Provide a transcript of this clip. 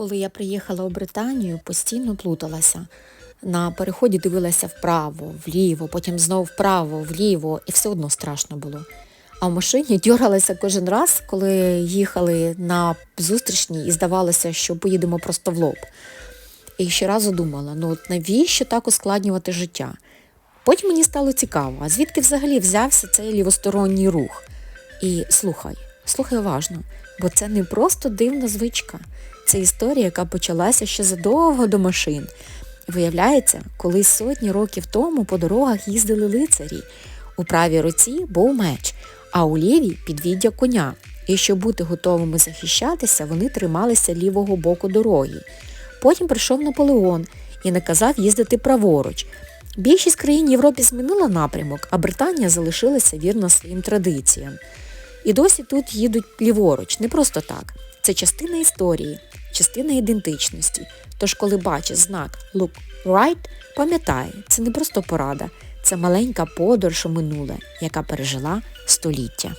Коли я приїхала у Британію, постійно плуталася. На переході дивилася вправо, вліво, потім знову вправо, вліво, і все одно страшно було. А в машині дьоргалася кожен раз, коли їхали на зустрічні і здавалося, що поїдемо просто в лоб. І ще разу думала, ну от навіщо так ускладнювати життя? Потім мені стало цікаво, а звідки взагалі взявся цей лівосторонній рух? І слухай, слухай уважно, бо це не просто дивна звичка. Це історія, яка почалася ще задовго до машин. Виявляється, колись сотні років тому по дорогах їздили лицарі. У правій руці був меч, а у лівій підвіддя коня. І щоб бути готовими захищатися, вони трималися лівого боку дороги. Потім прийшов Наполеон і наказав їздити праворуч. Більшість країн Європи змінила напрямок, а Британія залишилася вірно своїм традиціям. І досі тут їдуть ліворуч, не просто так. Це частина історії, частина ідентичності. Тож, коли бачиш знак Look right, пам'ятай, це не просто порада, це маленька подорож у минуле, яка пережила століття.